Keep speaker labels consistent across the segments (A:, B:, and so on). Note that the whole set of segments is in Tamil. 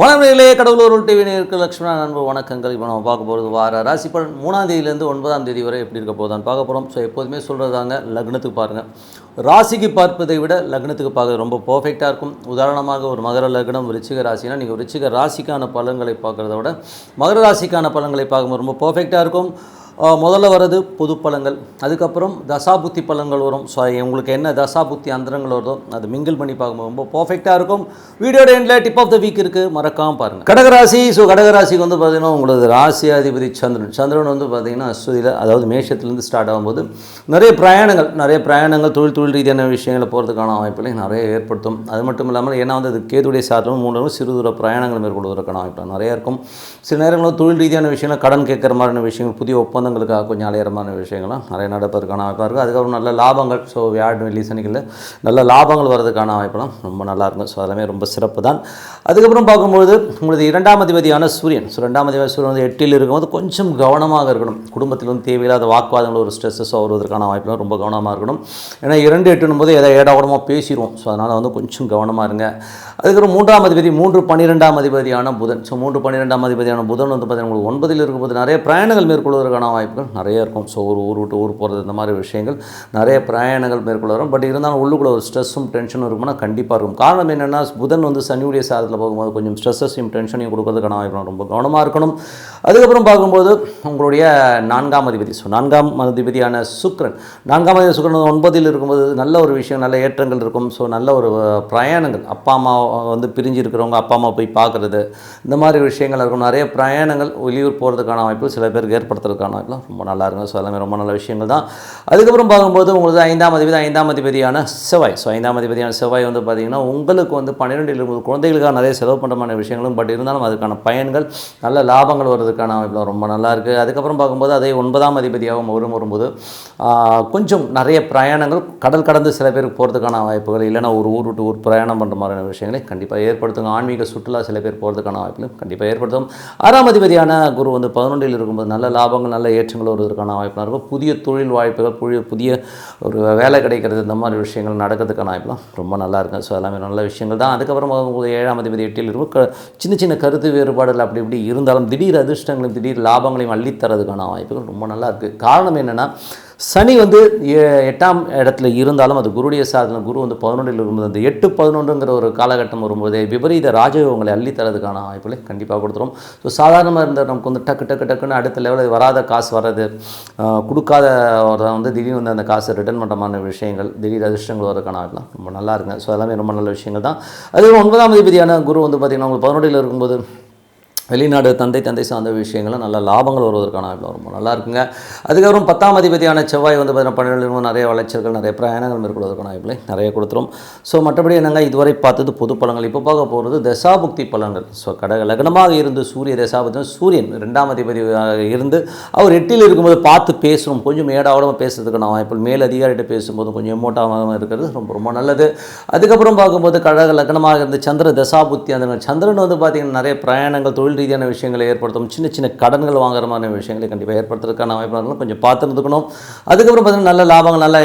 A: வளமையிலே கடவுளூர் டிவி நேருக்கு லக்ஷ்மணா நண்பு வணக்கங்கள். இப்போ நம்ம பார்க்க போகிறது வார ராசி பலன். மூணாம் தேதியிலேருந்து ஒன்பதாம் தேதி வரை எப்படி இருக்க போதான் பார்க்க போகிறோம் ஸோ எப்போதுமே சொல்கிறதாங்க லக்னத்துக்கு பாருங்கள் ராசிக்கு பார்ப்பதை விட லக்னத்துக்கு பார்க்க ரொம்ப பர்ஃபெக்டாக இருக்கும். உதாரணமாக ஒரு மகர லக்னம் ரிச்சிக ராசினா நீங்கள் ரிச்சிக ராசிக்கான பலன்களை பார்க்குறத விட மகர ராசிக்கான பலன்களை பார்க்கும்போது ரொம்ப பர்ஃபெக்டாக இருக்கும். முதல்ல வர்றது பொது பழங்கள். அதுக்கப்புறம் தசாபுத்தி பழங்கள் வரும். ஸோ உங்களுக்கு என்ன தசாபுத்தி அந்தரங்கள் வருதோ அது மிங்கிள் பண்ணி பார்க்கும்போது ரொம்ப பர்ஃபெக்டாக இருக்கும். வீடியோட எண்டில் டிப் ஆஃப் த வீக் இருக்குது மறக்காமல் பாருங்கள் கடகராசி ஸோ கடகராசிக்கு வந்து பார்த்தீங்கன்னா உங்களது ராசி அதிபதி சந்திரன். சந்திரன் வந்து பார்த்தீங்கன்னா அஸ்வதியில் அதாவது மேஷத்துலேருந்து ஸ்டார்ட் ஆகும்போது நிறைய பிரயாணங்கள் நிறைய பிரயாணங்கள் தொழில் தொழில் ரீதியான விஷயங்களை போகிறதுக்கான வாய்ப்புகளை நிறைய ஏற்படுத்தும். அது மட்டும் இல்லாமல் ஏன்னா வந்து அது கேதுடைய சாதனம் மூணு சிறு தூர பிரயாணங்கள் மேற்கொள்வதற்கான வாய்ப்பு நிறையா இருக்கும். சில நேரங்களில் தொழில் ரீதியான விஷயங்கள் கடன் கேட்குற மாதிரியான விஷயங்கள் புதிய ஒப்பந்தங்களுக்காக கொஞ்சம் அலையரமான விஷயங்கள்லாம் நிறைய நடப்பதற்கான வாய்ப்பாக இருக்குது. அதுக்கப்புறம் நல்ல லாபங்கள். ஸோ வியாழன் வெள்ளி சனிகளில் நல்ல லாபங்கள் வர்றதுக்கான வாய்ப்பெல்லாம் ரொம்ப நல்லா இருக்கும். ஸோ அதெல்லாமே ரொம்ப சிறப்பு தான். அதுக்கப்புறம் பார்க்கும்பொழுது உங்களது இரண்டாம் அதிபதியான சூரியன். ஸோ ரெண்டாம் அதிபதி சூரியன் வந்து எட்டில் இருக்கும்போது கொஞ்சம் கவனமாக இருக்கணும். குடும்பத்தில் வந்து தேவையில்லாத வாக்குவாதங்கள் ஒரு ஸ்ட்ரெஸ்ஸஸ் வருவதற்கான வாய்ப்புலாம் ரொம்ப கவனமாக இருக்கணும். ஏன்னா இரண்டு எட்டுனும் போது எதாவது ஏடாகூடமாக பேசிடுவோம். ஸோ அதனால் வந்து கொஞ்சம் கவனமாக இருங்க. அதுக்கப்புறம் மூன்றாம் அதிபதி மூன்று பன்னிரெண்டாம் அதிபதியான புதன். ஸோ மூன்று பன்னிரெண்டாம் அதிபதியான புதன் வந்து பார்த்தீங்கன்னா உங்களுக்கு ஒன்பதில் இருக்கும்போது நிறைய பிரயாணங்கள் மேற்கொள்வதற்கான வாய்ப்புகள் நிறைய இருக்கும். ஸோ ஒரு ஊர் விட்டு ஊர் போகிறது இந்த மாதிரி விஷயங்கள் நிறைய பிரயாணங்கள் மேற்கொள்ள வரும் பட் இருந்தாலும் உள்ளுக்குள்ள ஒரு ஸ்ட்ரெஸ்ஸும் டென்ஷனும் இருக்கும்னா கண்டிப்பாக இருக்கும். காரணம் என்னென்னா புதன் வந்து சனியுடைய சாதத்தில் போகும்போது கொஞ்சம் ஸ்ட்ரெஸ்ஸையும் டென்ஷனையும் கொடுக்கறதுக்கான வாய்ப்பு ரொம்ப கவனமாக இருக்கணும். அதுக்கப்புறம் பார்க்கும்போது உங்களுடைய நான்காம் அதிபதி. ஸோ நான்காம் அதிபதியான சுக்ரன் நான்காம் அதிபதி சுக்ரன் ஒன்பதில் இருக்கும்போது நல்ல ஒரு விஷயம் நல்ல ஏற்றங்கள் இருக்கும். ஸோ நல்ல ஒரு பிரயாணங்கள். அப்பா அம்மா வந்து பிரிஞ்சு இருக்கிறவங்க அப்பா அம்மா போய் பார்க்குறது இந்த மாதிரி விஷயங்கள் இருக்கும். நிறைய பிரயாணங்கள் வெளியூர் போகிறதுக்கான வாய்ப்பு சில பேருக்கு ஏற்படுத்துறதுக்கான வாய்ப்புலாம் ரொம்ப நல்லா இருக்கும் ஸோ எல்லாமே ரொம்ப நல்ல விஷயங்கள் தான். அதுக்கப்புறம் பார்க்கும்போது உங்களுக்கு ஐந்தாம் அதிபதி ஐந்தாம் அதிபதியான செவ்வாய். ஸோ ஐந்தாம் அதிபதியான செவ்வாய் வந்து பார்த்திங்கன்னா உங்களுக்கு வந்து பன்னிரெண்டில் இருபது குழந்தைகளுக்காக நிறைய செலவு பண்ணுறமான விஷயங்களும் பட் இருந்தாலும் அதுக்கான பயன்கள் நல்ல லாபங்கள் வர்றதுக்கான வாய்ப்புலாம் ரொம்ப நல்லா இருக்குது அதுக்கப்புறம் பார்க்கும்போது அதே ஒன்பதாம் அதிபதியாகவும் வரும் வரும்போது கொஞ்சம் நிறைய பிரயாணங்கள் கடல் கடந்து சில பேருக்கு போகிறதுக்கான வாய்ப்புகள் இல்லைன்னா ஒரு ஊர் விட்டு ஊர் பிரயாணம் பண்ணுற மாதிரியான விஷயங்களை கண்டிப்பாக ஏற்படுத்துங்க. ஆன்மீக சுற்றுலா சில பேர் போகிறதுக்கான வாய்ப்புகளும் கண்டிப்பாக ஏற்படுத்தும். ஆறாம் அதிபதியான குரு வந்து பதினொன்றில் இருக்கும்போது நல்ல லாபங்கள் நல்ல ஏற்றங்கள் வருவதற்கான வாய்ப்புலாம் இருக்கும். புதிய தொழில் வாய்ப்புகள் புதிய புதிய ஒரு வேலை கிடைக்கிறது இந்த மாதிரி விஷயங்கள் நடக்கிறதுக்கான வாய்ப்புலாம் ரொம்ப நல்லா இருக்கும். ஸோ எல்லாமே நல்ல விஷயங்கள் தான். அதுக்கப்புறம் பார்க்கும்போது ஏழாம் அதிபதி எட்டில் இருக்கும் சின்ன சின்ன கருத்து வேறுபாடுகள் அப்படி இப்படி இருந்தாலும் திடீர் அதிர்ஷ்டங்களையும் திடீர் லாபங்களையும் அள்ளித்தரதுக்கான வாய்ப்புகள் ரொம்ப நல்லா இருக்குது காரணம் என்னென்னா சனி வந்து எ- எட்டாம் இடத்துல இருந்தாலும் அது குருடைய சாதனம் குரு வந்து பதினொன்றில் இருக்கும்போது அந்த எட்டு பதினொன்றுங்கிற ஒரு காலகட்டம் வரும்போது விபரீத ராஜயோகங்களை அள்ளித்தரதுக்கான வாய்ப்புகளை கண்டிப்பாக கொடுத்துரும். ஸோ சாதாரணமாக இருந்தால் நமக்கு வந்து டக்கு டக்கு டக்குன்னு அடுத்த லெவலில் வராத காசு வர்றது கொடுக்காத ஒரு வந்து திடீர்னு வந்து அந்த காசை ரிட்டர்ன் பண்ணுறமான விஷயங்கள் திடீர் அதிர்ஷ்டங்கள் வரதுக்கான ரொம்ப நல்லா இருக்குங்க. ஸோ எல்லாமே ரொம்ப நல்ல விஷயங்கள் தான். அதே ஒன்பதாம் அதிபதியான குரு வந்து பார்த்திங்கன்னா உங்களுக்கு பதினொன்றில் இருக்கும்போது வெளிநாடு தந்தை தந்தை சார்ந்த விஷயங்களும் நல்ல லாபங்கள் வருவதற்கான வாய்ப்பு ரொம்ப நல்லா இருக்குங்க. அதுக்கப்புறம் பத்தாம் அதிபதியான செவ்வாய் வந்து பார்த்தீங்கன்னா பன்னெண்டு நிறைய வளர்ச்சிகள் நிறைய பிரயாணங்கள் மேற்கொள்வதற்கான வாய்ப்புகளை நிறைய கொடுத்துரும். ஸோ மற்றபடி என்னங்க இதுவரை பார்த்தது பொது பலங்கள் இப்போ பார்க்க போகிறது தசாபுக்தி பலன்கள். ஸோ கடக லக்னமாக இருந்து சூரிய தசாபுக்தி சூரியன் ரெண்டாம் அதிபதியாக இருந்து அவர் எட்டில் இருக்கும்போது பார்த்து பேசணும் கொஞ்சம் மேடாவடமாக பேசுறதுக்கான வாய்ப்புகள் மேல் அதிகாரிகிட்ட பேசும்போது கொஞ்சம் எமோட்டாக இருக்கிறது ரொம்ப ரொம்ப நல்லது. அதுக்கப்புறம் பார்க்கும்போது கடக லக்னமாக இருந்து சந்திர தசாபுக்தி அந்த சந்திரன் வந்து பார்த்திங்கன்னா நிறைய பிரயாணங்கள் தொழில் ரீதியான விஷயங்களை ஏற்படுத்தும் சின்ன சின்ன கடன்கள் வாங்குற மாதிரி விஷயங்களை கண்டிப்பாக ஏற்படுத்துறதுக்கான வாய்ப்பு கொஞ்சம் பார்த்துருந்துக்கணும். அதுக்கப்புறம் பார்த்தீங்கன்னா நல்ல லாபங்கள் நல்ல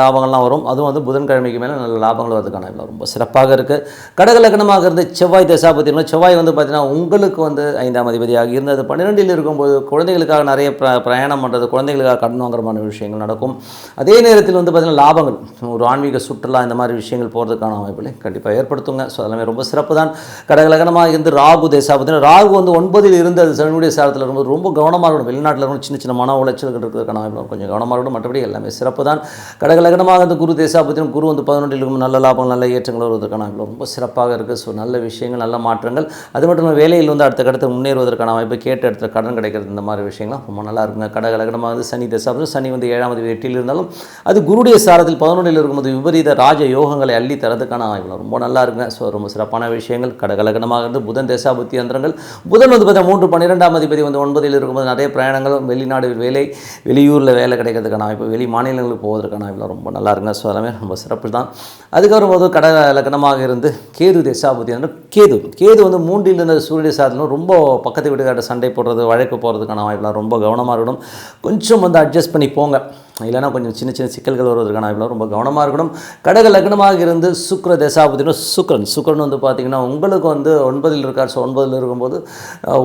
A: லாபங்கள்லாம் வரும். அதுவும் வந்து புதன்கிழமைக்கு மேலே நல்ல லாபங்கள் வரதுக்கான வாய்ப்பு ரொம்ப சிறப்பாக இருக்குது கடக லக்னமாக இருந்து செவ்வாய் தசாபுத்தி செவ்வாய் வந்து பார்த்தீங்கன்னா உங்களுக்கு வந்து ஐந்தாம் அதிபதியாக இருந்தது. பன்னிரெண்டில் இருக்கும்போது குழந்தைகளுக்காக நிறைய பிர பிரயாணம் பண்ணுறது குழந்தைகளுக்காக கடன் வாங்குற மாதிரி விஷயங்கள் நடக்கும். அதே நேரத்தில் வந்து பார்த்திங்கன்னா லாபங்கள் ஒரு ஆன்மீக சுற்றுலா இந்த மாதிரி விஷயங்கள் போகிறதுக்கான வாய்ப்புகளை கண்டிப்பாக ஏற்படுத்துங்க. ஸோ எல்லாமே ரொம்ப சிறப்பு தான் கடகலகனமாக இருந்து ராகு தேசாபத்தினா ராகு வந்து ஒன்பதில் இருந்து அது சனியுடைய சாரத்தில் இருக்கும்போது ரொம்ப கவனமாக இருக்கணும். வெளிநாட்டில் இருக்கணும் சின்ன சின்ன மன உளைச்சல்கள் இருக்கிறதுக்கான வாய்ப்பு கொஞ்சம் கவனமாக இருக்கணும். மற்றபடி எல்லாமே சிறப்பு தான். கடகலகனமாக அந்த குரு தேசாபத்தினம் குரு வந்து பதினொன்றில் இருக்கும். நல்ல லாபம் நல்ல ஏற்றங்கள் வருவதற்கான வாய்ப்பு ரொம்ப சிறப்பாக இருக்குது ஸோ நல்ல விஷயங்கள் நல்ல மாற்றங்கள். அது மட்டும் இல்லாமல் வேலையில் வந்து அடுத்த கடத்து முன்னேறுவதற்கான வாய்ப்பு கேட்ட இடத்துல கடன் கிடைக்கிறது இந்த மாதிரி விஷயங்கள்லாம் ரொம்ப நல்லா இருக்குங்க. கடகலகனமாக வந்து சனி தசாபத்தினம் சனி வந்து ஏழாவது எட்டில் இருந்தாலும் அது குருடைய சாரத்தில் பதினொன்றில் இருக்கும்போது விபரீத ராஜ யோகங்களை அள்ளி தரதுக்கான வாய்ப்பு ரொம்ப நல்லா இருக்குங்க. ஸோ ரொம்ப சிறப்பான விஷயங்கள். கடகலகனமாக இருந்து புதன் தேசாபுத்தி யந்திரங்கள் புதன் வந்து பார்த்தா மூன்று பன்னிரெண்டாம் அதிபதி வந்து ஒன்பதில் இருக்கும்போது நிறைய பிரயாணங்கள் வெளிநாடு வேலை வெளியூரில் வேலை கிடைக்கிறதுக்கான வாய்ப்பு வெளி மாநிலங்களுக்கு போவதற்கான வாய்ப்பு ரொம்ப நல்லா இருக்குங்க. ஸோ எல்லாமே ரொம்ப சிறப்பு தான். அதுக்கப்புறம் போது கடக லக்னமாக இருந்து கேது தேசாபுத்தி கேது. கேது வந்து மூன்றில் இருந்த சூரிய சாதனம் ரொம்ப பக்கத்து வீட்டுக்கார்ட்ட சண்டை போடுறது வழக்கு போகிறதுக்கான வாய்ப்புலாம் ரொம்ப கவனமாக இருக்கணும். கொஞ்சம் வந்து அட்ஜஸ்ட் பண்ணி போங்க. இல்லைன்னா கொஞ்சம் சின்ன சின்ன சிக்கல்கள் வருவதற்கான வாய்ப்புலாம் ரொம்ப கவனமாக இருக்கணும். கடக லக்னமாக இருந்து சுக்கிர தசாபதினா சுக்ரன் சுக்ரன் வந்து பார்த்திங்கன்னா உங்களுக்கு வந்து ஒன்பதில் இருக்கார். ஸோ ஒன்பதில் இருக்கும்போது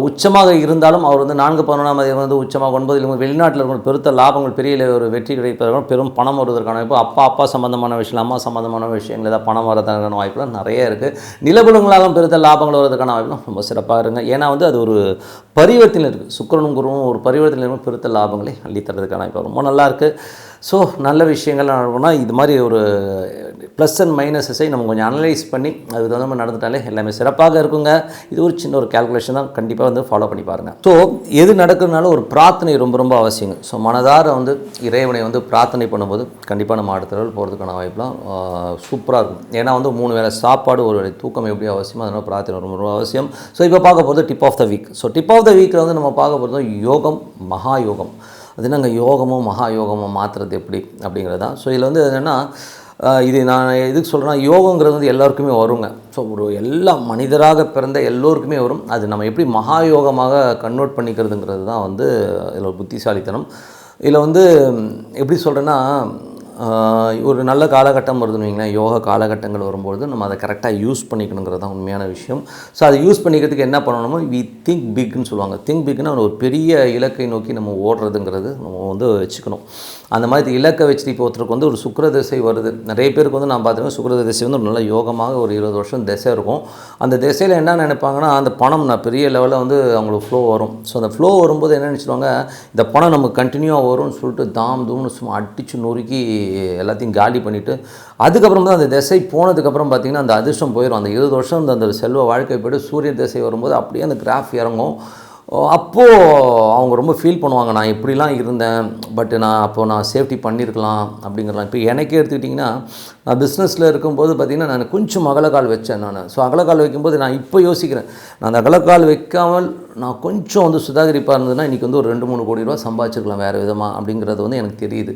A: உச்சமாக இருந்தாலும் அவர் வந்து நான்கு பதினொன்றாம் தேதி வந்து உச்சமாக ஒன்பதில் வெளிநாட்டில் இருக்கும் பெருத்த லாபங்கள் பெரிய ஒரு வெற்றி கிடைப்பதற்கான பெரும் பணம் வருவதற்கான வாய்ப்பு அப்பா அப்பா சம்மந்தமான விஷயம் அம்மா சம்மந்தமான விஷயங்கள் ஏதாவது பணம் வரதுக்கான வாய்ப்புலாம் நிறைய இருக்குது நிலபுலங்களாலும் பெருத்த லாபங்கள் வருவதற்கான வாய்ப்புலாம் ரொம்ப சிறப்பாக இருங்க ஏன்னா வந்து அது ஒரு பரிவர்த்தனை இருக்குது சுக்கிரனும் குருவும் ஒரு பரிவர்த்தனை பெருத்த லாபங்களை அள்ளித்தரதுக்கான வாய்ப்பு ரொம்ப நல்லாயிருக்கு ஸோ நல்ல விஷயங்கள் நடக்கும்னா இது மாதிரி ஒரு ப்ளஸ் அண்ட் மைனஸஸை நம்ம கொஞ்சம் அனலைஸ் பண்ணி அதுக்கு தகுந்த மாதிரி நடந்துட்டாலே எல்லாமே சிறப்பாக இருக்குங்க. இது ஒரு சின்ன ஒரு கேல்குலேஷன் தான். கண்டிப்பாக வந்து ஃபாலோ பண்ணி பாருங்கள் ஸோ எது நடக்கிறதுனால ஒரு பிரார்த்தனை ரொம்ப ரொம்ப அவசியங்க. ஸோ மனதார வந்து இறைவனை வந்து பிரார்த்தனை பண்ணும்போது கண்டிப்பாக நம்ம அடுத்த லெவல் போகிறதுக்கான வாய்ப்புலாம் சூப்பராக இருக்கும். ஏன்னா வந்து மூணு வேளை சாப்பாடு ஒரு வேலை தூக்கம் எப்படி அவசியமோ அதனால் பிரார்த்தனை ரொம்ப ரொம்ப அவசியம். ஸோ இப்போ பார்க்க போகிறது tip of the week so tip of the வீக்கில் வந்து நம்ம பார்க்க போகிறது யோகம் மகா யோகம் அது என்னங்க யோகமும் மகா யோகமும் மாற்றுறது எப்படி அப்படிங்கிறது? தான் ஸோ இதில் வந்து என்னென்னா இது நான் எதுக்கு சொல்கிறேன்னா யோகங்கிறது வந்து எல்லாருக்குமே வருங்க. ஸோ ஒரு எல்லா மனிதராக பிறந்த எல்லோருக்குமே வரும். அது நம்ம எப்படி மகா யோகமாக கன்வெர்ட் பண்ணிக்கிறதுங்கிறது தான் வந்து இதில் ஒரு புத்திசாலித்தனம். இதில் வந்து எப்படி சொல்கிறேன்னா ஒரு நல்ல காலகட்டம் வருதுன்னு வைங்களேன். யோகா காலகட்டங்கள் வரும்பொழுது நம்ம அதை கரெக்டாக யூஸ் பண்ணிக்கணுங்கிறது தான் உண்மையான விஷயம். ஸோ அதை யூஸ் பண்ணிக்கிறதுக்கு என்ன பண்ணணுமோ வி திங்க் பிக்னு சொல்லுவாங்க. திங்க் பிக்னா ஒரு பெரிய இலக்கை நோக்கி நம்ம ஓடுறதுங்கிறது நம்ம வந்து வச்சுக்கணும். அந்த மாதிரி இலக்கை வச்சுட்டு இப்போ ஒருத்தருக்கு வந்து ஒரு சுக்கிர திசை வருது. நிறைய பேருக்கு வந்து நான் பார்த்துருக்கேன் சுக்கர திசை வந்து ஒரு நல்ல யோகமாக ஒரு இருபது வருஷம் திசை இருக்கும். அந்த திசையில் என்ன நினைப்பாங்கன்னா அந்த பணம் நான் பெரிய லெவலில் வந்து அவங்களுக்கு ஃப்ளோ வரும். ஸோ அந்த ஃப்ளோ வரும்போது என்ன நினச்சிடுவாங்க இந்த பணம் நமக்கு கண்டினியூவாக வரும்னு சொல்லிட்டு தாம் தூம்னு சும்மா அடித்து நொறுக்கி எல்லாத்தையும் காலி பண்ணிவிட்டு அதுக்கப்புறம் தான் அந்த திசை போனதுக்கப்புறம் பார்த்திங்கன்னா அந்த அதிர்ஷ்டம் போயிடும் அந்த இருபது வருஷம் அந்த அந்த செல்வ வாழ்க்கை போய்ட்டு சூரிய திசை வரும்போது அப்படியே அந்த கிராஃப் இறங்கும். அப்போது அவங்க ரொம்ப ஃபீல் பண்ணுவாங்க நான் இப்படிலாம் இருந்தேன் பட் நான் அப்போது நான் சேஃப்டி பண்ணியிருக்கலாம் அப்படிங்கிறலாம் இப்போ எனக்கே எடுத்துக்கிட்டிங்கன்னா நான் பிஸ்னஸில் இருக்கும்போது பார்த்திங்கன்னா நான் கொஞ்சம் அகலக்கால் வச்சேன் நான். ஸோ அகலக்கால் வைக்கும்போது நான் இப்போ யோசிக்கிறேன் நான் அந்த அகலக்கால் வைக்காமல் நான் கொஞ்சம் வந்து சுதாகரிப்பாக இருந்ததுன்னா இன்றைக்கி வந்து ஒரு ரெண்டு மூணு கோடி ரூபா சம்பாதிச்சிருக்கலாம் வேறு விதமாக அப்படிங்கிறது வந்து எனக்கு தெரியுது.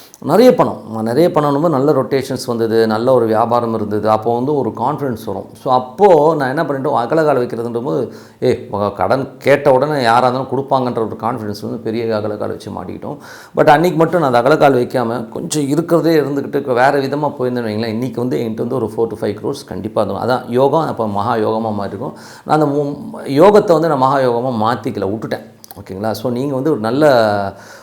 A: நிறைய பணம். நிறைய பணம் நல்ல ரொட்டேஷன்ஸ் வந்தது நல்ல ஒரு வியாபாரம் இருந்தது. அப்போது வந்து ஒரு கான்ஃபிடன்ஸ் வரும். ஸோ அப்போது நான் என்ன பண்ணிட்டோம்? அகலகால வைக்கிறதுன்ற போது ஏ கடன் கேட்ட உடனே யாராக இருந்தாலும் கொடுப்பாங்கன்ற ஒரு கான்ஃபிடன்ஸ் வந்து பெரிய அகலக்கால் வச்சு மாட்டிக்கிட்டோம். பட் அன்றைக்கி மட்டும் நான் அந்த அகலக்கால் வைக்காமல் கொஞ்சம் இருக்கிறதே இருந்துக்கிட்டு வேறு விதமாக போயிருந்தேன் வைங்களேன். இன்றைக்கி வந்து என்கிட்ட வந்து ஒரு ஃபோர் டு ஃபைவ் க்ரோர்ஸ் கண்டிப்பாக இருக்கும் அதான் யோகம் அப்போ மகா யோகமாக மாற்றிருக்கும் நான் அந்த யோகத்தை வந்து நான் மகா யோகமாக மாற்றிக்கல விட்டுட்டேன். ஓகேங்களா? ஸோ நீங்கள் வந்து ஒரு நல்ல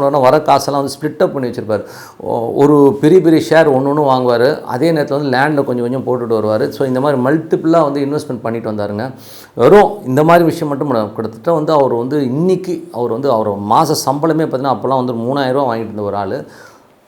A: பண்ணுவார்னா வர காசெல்லாம் வந்து ஸ்ப்ளிட்டப் பண்ணி வச்சுருப்பார். ஒரு பெரிய பெரிய ஷேர் ஒன்று ஒன்று வாங்குவார். அதே நேரத்தில் வந்து லேண்டில் கொஞ்சம் கொஞ்சம் போட்டுட்டு வருவார். ஸோ இந்த மாதிரி மல்டிப்புளாக வந்து இன்வெஸ்ட்மெண்ட் பண்ணிட்டு வந்தாருங்க. வெறும் இந்த மாதிரி விஷயம் மட்டும் கிட்டத்தட்ட வந்து அவர் வந்து இன்னைக்கு அவர் வந்து அவர் மாத சம்பளமே பார்த்தீங்கன்னா அப்போல்லாம் வந்து மூணாயிரம் வாங்கிட்டு இருந்த ஒரு ஆள்.